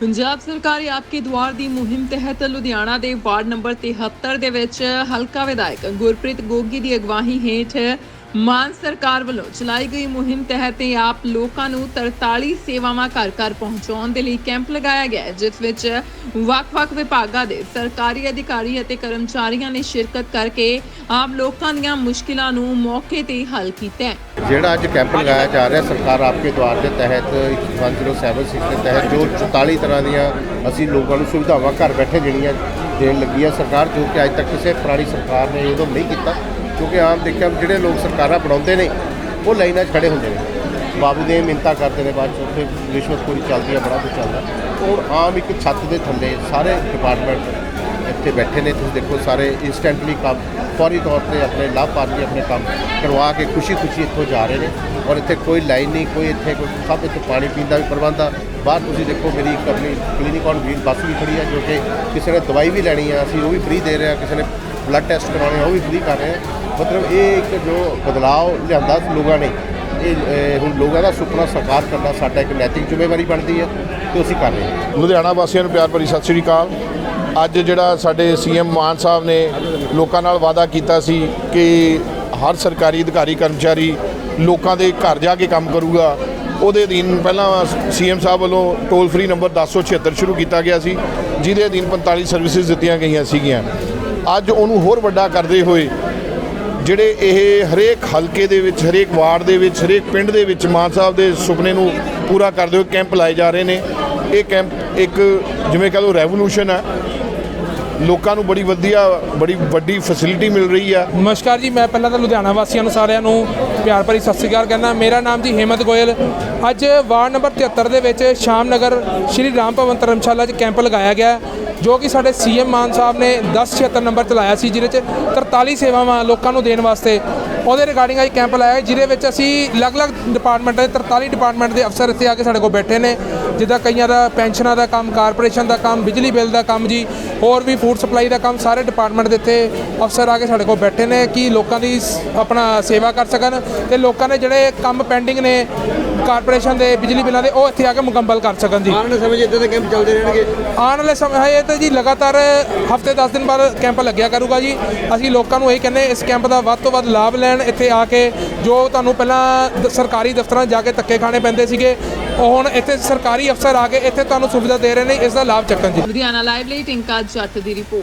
ਪੰਜਾਬ ਸਰਕਾਰ ਆਪਕੇ ਦੁਆਰ ਦੀ ਮੁਹਿੰਮ ਤਹਿਤ ਲੁਧਿਆਣਾ ਦੇ ਵਾਰਡ ਨੰਬਰ 73 ਦੇ ਵਿੱਚ ਹਲਕਾ ਵਿਧਾਇਕ ਗੁਰਪ੍ਰੀਤ ਗੋਗੀ ਦੀ ਅਗਵਾਈ ਹੇਠ ਮਾਨ ਸਰਕਾਰ ਵੱਲੋਂ ਚਲਾਈ ਗਈ ਮੁਹਿੰਮ ਤਹਿਤ ਆਪ ਲੋਕਾਂ ਨੂੰ 43 ਸੇਵਾਵਾਂ ਘਰ ਘਰ ਪਹੁੰਚਾਉਣ ਦੇ ਲਈ ਕੈਂਪ ਲਗਾਇਆ ਗਿਆ ਜਿਸ ਵਿੱਚ ਵੱਖ-ਵੱਖ ਵਿਭਾਗਾਂ ਦੇ ਸਰਕਾਰੀ ਅਧਿਕਾਰੀ ਅਤੇ ਕਰਮਚਾਰੀਆਂ ਨੇ ਸ਼ਿਰਕਤ ਕਰਕੇ ਆਮ ਲੋਕਾਂ ਦੀਆਂ ਮੁਸ਼ਕਿਲਾਂ ਨੂੰ ਮੌਕੇ ਤੇ ਹੱਲ ਕੀਤਾ ਜਿਹੜਾ ਅੱਜ ਕੈਂਪ ਲਗਾਇਆ ਜਾ ਰਿਹਾ, ਸਰਕਾਰ ਆਪਕੇ ਦੁਆਰ ਦੇ ਤਹਿਤ 1076 ਦੇ ਤਹਿਤ, ਜੋ 44 ਤਰ੍ਹਾਂ ਦੀਆਂ ਅਸੀਂ ਲੋਕਾਂ ਨੂੰ ਸੁਵਿਧਾਵਾਂ ਘਰ ਬੈਠੇ ਜਿਹੜੀਆਂ ਦੇਣ ਲੱਗੀ ਹੈ ਸਰਕਾਰ, ਜੋ ਕਿ ਅੱਜ ਤੱਕ ਕਿਸੇ ਪੁਰਾਣੀ ਸਰਕਾਰ ਨੇ ਉਦੋਂ ਨਹੀਂ ਕੀਤਾ। ਕਿਉਂਕਿ ਆਮ ਦੇਖਿਆ ਜਿਹੜੇ ਲੋਕ ਸਰਕਾਰਾਂ ਬਣਾਉਂਦੇ ਨੇ, ਉਹ ਲਾਈਨਾਂ 'ਚ ਖੜੇ ਹੁੰਦੇ ਨੇ। ਬਾਬੂ ਦੇ ਮਿੰਤਾ ਕਰਦੇ ਨੇ ਬਾਅਦ 'ਚ, ਉੱਥੇ ਰਿਸ਼ਵਤਖੋਰੀ ਚੱਲਦੀ ਹੈ ਬੜਾ ਕੁਝ ਚੱਲਦਾ। ਹੁਣ ਆਮ ਇੱਕ ਛੱਤ ਦੇ ਥੱਲੇ ਸਾਰੇ ਡਿਪਾਰਟਮੈਂਟ ਇੱਥੇ ਬੈਠੇ ਨੇ। ਤੁਸੀਂ ਦੇਖੋ ਸਾਰੇ ਇਨਸਟੈਂਟਲੀ ਕੰਮ, ਫੌਰੀ ਤੌਰ ਤੇ ਆਪਣੇ ਲਾਭਪਾਤਰੀ ਆਪਣੇ ਕੰਮ ਕਰਵਾ ਕੇ ਖੁਸ਼ੀ-ਖੁਸ਼ੀ ਇੱਥੋਂ ਜਾ ਰਹੇ ਨੇ। ਔਰ ਇੱਥੇ ਕੋਈ ਲਾਈਨ ਨਹੀਂ, ਕੋਈ ਇੱਥੇ ਕੋਈ, ਸਭ ਇੱਥੇ ਪਾਣੀ ਪੀਣ ਦਾ ਵੀ ਪ੍ਰਬੰਧ ਆ। ਬਾਹਰ ਤੁਸੀਂ ਦੇਖੋ ਮੇਰੀ ਇੱਕ ਆਪਣੀ ਕਲੀਨਿਕ ਔਨ ਵੀਲ ਬੱਸ ਵੀ ਖੜੀ ਹੈ ਜੋ ਕਿ ਕਿਸੇ ਨੇ ਦਵਾਈ ਵੀ ਲੈਣੀ ਆ, ਅਸੀਂ ਉਹ ਵੀ ਫ੍ਰੀ ਦੇ ਰਹੇ ਹਾਂ ਕਿਸੇ ਨੇ ਬਲੱਡ ਟੈਸਟ ਕਰਾਉਣੇ ਆ, ਉਹ ਵੀ ਫ੍ਰੀ ਕਰ ਰਹੇ ਹਾਂ ਮਤਲਬ ਇਹ ਇੱਕ ਜੋ ਬਦਲਾਅ ਲਿਆਂਦਾ ਲੋਕਾਂ ਨੇ ਇਹ ਹੁਣ ਲੋਕਾਂ ਦਾ ਸੁਪਨਾ ਸਾਕਾਰ ਕਰਨਾ ਸਾਡਾ ਇੱਕ ਨੈਤਿਕ ਜ਼ਿੰਮੇਵਾਰੀ ਬਣਦੀ ਹੈ ਤੇ ਅਸੀਂ ਕਰ ਰਹੇ ਹਾਂ। ਲੁਧਿਆਣਾ ਵਾਸੀਆਂ ਨੂੰ ਪਿਆਰ ਭਰੀ ਸਤਿ ਸ੍ਰੀ ਅਕਾਲ। ਅੱਜ ਜਿਹੜਾ ਸਾਡੇ ਸੀਐਮ ਮਾਨ ਸਾਹਿਬ ਨੇ ਲੋਕਾਂ ਨਾਲ ਵਾਅਦਾ ਕੀਤਾ ਸੀ ਕਿ ਹਰ ਸਰਕਾਰੀ ਅਧਿਕਾਰੀ, ਕਰਮਚਾਰੀ ਲੋਕਾਂ ਦੇ ਘਰ ਜਾ ਕੇ ਕੰਮ ਕਰੂਗਾ। ਉਹਦੇ ਅਧੀਨ ਪਹਿਲਾਂ ਸੀਐਮ ਸਾਹਿਬ ਵੱਲੋਂ ਟੋਲ ਫ੍ਰੀ ਨੰਬਰ 1076 ਸ਼ੁਰੂ ਕੀਤਾ ਗਿਆ ਸੀ, ਜਿਹਦੇ ਅਧੀਨ 45 ਸਰਵਿਸਿਜ਼ ਦਿੱਤੀਆਂ ਗਈਆਂ ਸੀਗੀਆਂ। ਅੱਜ ਉਹਨੂੰ ਹੋਰ ਵੱਡਾ ਕਰਦੇ ਹੋਏ ਜਿਹੜੇ ਇਹ ਹਰੇਕ ਹਲਕੇ ਦੇ ਵਿੱਚ, ਹਰੇਕ ਵਾਰਡ ਦੇ ਵਿੱਚ, ਹਰੇਕ ਪਿੰਡ ਦੇ ਵਿੱਚ ਮਾਨ ਸਾਹਿਬ ਦੇ ਸੁਪਨੇ ਨੂੰ ਪੂਰਾ ਕਰਦੇ ਹੋਏ ਕੈਂਪ ਲਾਏ ਜਾ ਰਹੇ ਨੇ। ਇਹ ਕੈਂਪ ਇੱਕ ਜਿਵੇਂ ਕਹ ਲਓ ਰੈਵੋਲੂਸ਼ਨ ਹੈ ਲੋਕਾਂ ਨੂੰ ਬੜੀ ਵਧੀਆ, ਬੜੀ ਵੱਡੀ ਫੈਸਿਲਿਟੀ ਮਿਲ ਰਹੀ ਆ। ਨਮਸਕਾਰ ਜੀ, ਮੈਂ ਪਹਿਲਾਂ ਤਾਂ ਲੁਧਿਆਣਾ ਵਾਸੀਆਂ ਨੂੰ ਸਾਰਿਆਂ ਨੂੰ ਪਿਆਰ ਭਰੀ ਸਤਿ ਸ੍ਰੀ ਅਕਾਲ ਕਹਿੰਦਾ। ਮੇਰਾ ਨਾਮ ਜੀ ਹੇਮਤ ਗੋਇਲ। ਅੱਜ ਵਾਰਡ ਨੰਬਰ 73 ਦੇ ਵਿੱਚ ਸ਼ਾਮ ਨਗਰ ਸ਼੍ਰੀ ਰਾਮ ਭਵਨ ਧਰਮਸ਼ਾਲਾ 'ਚ ਕੈਂਪ ਲਗਾਇਆ ਗਿਆ। ਜੋ ਕਿ ਸਾਡੇ ਸੀਐਮ ਮਾਨ ਸਾਹਿਬ ਨੇ 1076 ਨੰਬਰ ਚਲਾਇਆ ਸੀ, ਜਿਹਦੇ 'ਚ 43 ਸੇਵਾਵਾਂ ਲੋਕਾਂ ਨੂੰ ਦੇਣ ਵਾਸਤੇ। ਉਹਦੇ ਰਿਗਾਰਡਿੰਗ ਅੱਜ ਕੈਂਪ ਲਾਇਆ, ਜਿਹਦੇ ਵਿੱਚ ਅਸੀਂ ਅਲੱਗ-ਅਲੱਗ ਡਿਪਾਰਟਮੈਂਟ ਦੇ 43 ਡਿਪਾਰਟਮੈਂਟ ਦੇ ਅਫਸਰ ਇੱਥੇ ਆ ਕੇ ਸਾਡੇ ਕੋਲ ਬੈਠੇ ਨੇ। ਜਿੱਦਾਂ ਕਈਆਂ ਦਾ ਪੈਨਸ਼ਨਾਂ ਦਾ ਕੰਮ, ਕਾਰਪੋਰੇਸ਼ਨ ਦਾ ਕੰਮ, ਬਿਜਲੀ ਬਿੱਲ ਦਾ ਕੰਮ ਜੀ, ਹੋਰ ਵੀ ਫੂਡ ਸਪਲਾਈ ਦਾ ਕੰਮ, ਸਾਰੇ ਡਿਪਾਰਟਮੈਂਟ ਦੇ ਇੱਥੇ ਅਫਸਰ ਆ ਕੇ ਸਾਡੇ ਕੋਲ ਬੈਠੇ ਨੇ ਕਿ ਲੋਕਾਂ ਦੀ ਆਪਣਾ ਸੇਵਾ ਕਰ ਸਕਣ ਤੇ ਲੋਕਾਂ ਦੇ ਜਿਹੜੇ ਕੰਮ ਪੈਂਡਿੰਗ ਨੇ ਕਾਰਪੋਰੇਸ਼ਨ ਦੇ ਬਿਜਲੀ ਬਿੱਲਾਂ ਦੇ ਉਹ ਇੱਥੇ ਆ ਕੇ ਮੁਕੰਮਲ ਕਰ ਸਕਣ ਜੀ। ਆਉਣ ਵਾਲੇ ਸਮੇਂ 'ਚ ਇਦਾਂ ਦੇ ਕੈਂਪ ਚੱਲਦੇ ਰਹਿਣਗੇ? ਆਉਣ ਵਾਲੇ ਸਮੇਂ ਹੈ ਇਹ ਤਾਂ ਜੀ ਲਗਾਤਾਰ ਹਫ਼ਤੇ 10 ਦਿਨ ਬਾਅਦ ਕੈਂਪ ਲੱਗਿਆ ਕਰੂਗਾ ਜੀ। ਅਸੀਂ ਲੋਕਾਂ ਨੂੰ ਇਹ ਕਹਿੰਦੇ ਇਸ ਕੈਂਪ ਦਾ ਵੱਧ ਤੋਂ ਵੱਧ ਲਾਭ ਲੈਣ ਇੱਥੇ ਆ ਕੇ ਜੋ ਤੁਹਾਨੂੰ ਪਹਿਲਾਂ ਸਰਕਾਰੀ ਦਫ਼ਤਰਾਂ ਜਾ ਕੇ ਧੱਕੇ ਖਾਣੇ ਪੈਂਦੇ ਸੀਗੇ ਉਹ ਹੁਣ ਇੱਥੇ ਸਰਕਾਰੀ ਅਫਸਰ ਆ ਕੇ ਇੱਥੇ ਤੁਹਾਨੂੰ ਸੁਵਿਧਾ ਦੇ ਰਹੇ ਨੇ ਇਸ ਦਾ ਲਾਭ ਚੱਕਣ ਜੀ। ਲੁਧਿਆਣਾ ਲਾਈਵ ਲਈ ਟਿੰਕਾ ਜੱਟ ਦੀ ਰਿਪੋਰਟ।